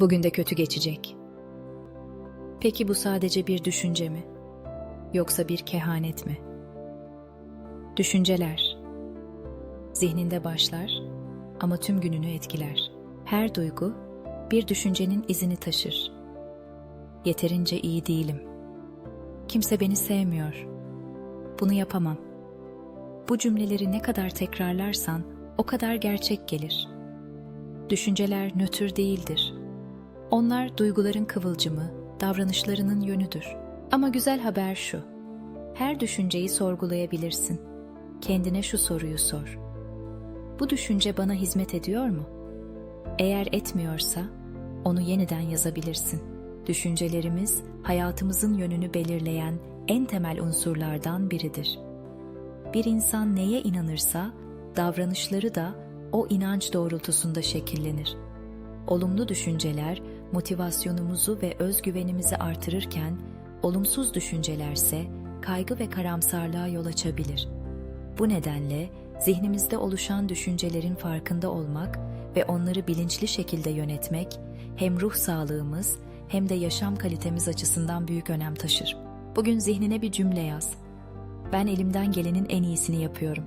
Bugün de kötü geçecek. Peki bu sadece bir düşünce mi? Yoksa bir kehanet mi? Düşünceler. Zihninde başlar ama tüm gününü etkiler. Her duygu bir düşüncenin izini taşır. Yeterince iyi değilim. Kimse beni sevmiyor. Bunu yapamam. Bu cümleleri ne kadar tekrarlarsan o kadar gerçek gelir. Düşünceler nötr değildir. Onlar duyguların kıvılcımı, davranışlarının yönüdür. Ama güzel haber şu. Her düşünceyi sorgulayabilirsin. Kendine şu soruyu sor. Bu düşünce bana hizmet ediyor mu? Eğer etmiyorsa onu yeniden yazabilirsin. Düşüncelerimiz hayatımızın yönünü belirleyen en temel unsurlardan biridir. Bir insan neye inanırsa davranışları da o inanç doğrultusunda şekillenir. Olumlu düşünceler motivasyonumuzu ve özgüvenimizi artırırken olumsuz düşüncelerse kaygı ve karamsarlığa yol açabilir. Bu nedenle zihnimizde oluşan düşüncelerin farkında olmak ve onları bilinçli şekilde yönetmek hem ruh sağlığımız hem de yaşam kalitemiz açısından büyük önem taşır. Bugün zihnine bir cümle yaz. Ben elimden gelenin en iyisini yapıyorum.